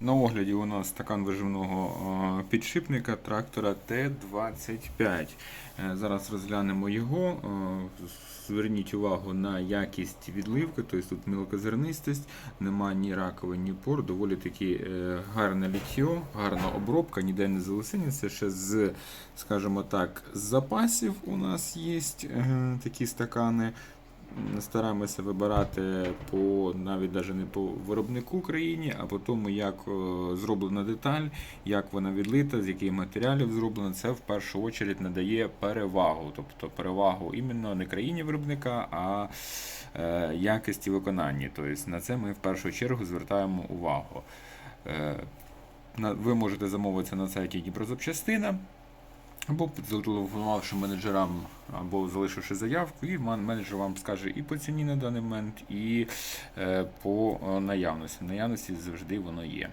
На огляді у нас стакан виживного підшипника трактора Т-25. Е, Зараз розглянемо його. Е, Зверніть увагу на якість відливки, тобто тут мілкозернистость, нема ні раковин, ні пор, доволі таки е, гарне літьо, гарна обробка, ніде не залисиниться. Ще з, скажімо так, з запасів у нас є такі стакани. Стараємося вибирати по навіть даже не по виробнику країні, а по тому, як е, зроблена деталь, як вона відлита, з яких матеріалів зроблена. Це в першу чергу надає перевагу. Тобто перевагу іменно не країні виробника, а е, якості виконання. Тобто на це ми в першу чергу звертаємо увагу. Е, ви можете замовитися на сайті Дніпрозапчастина. Або зателефонувавши менеджерам, або залишивши заявку, і менеджер вам скаже і по ціні на даний момент, і е, по е, наявності. Наявності завжди воно є.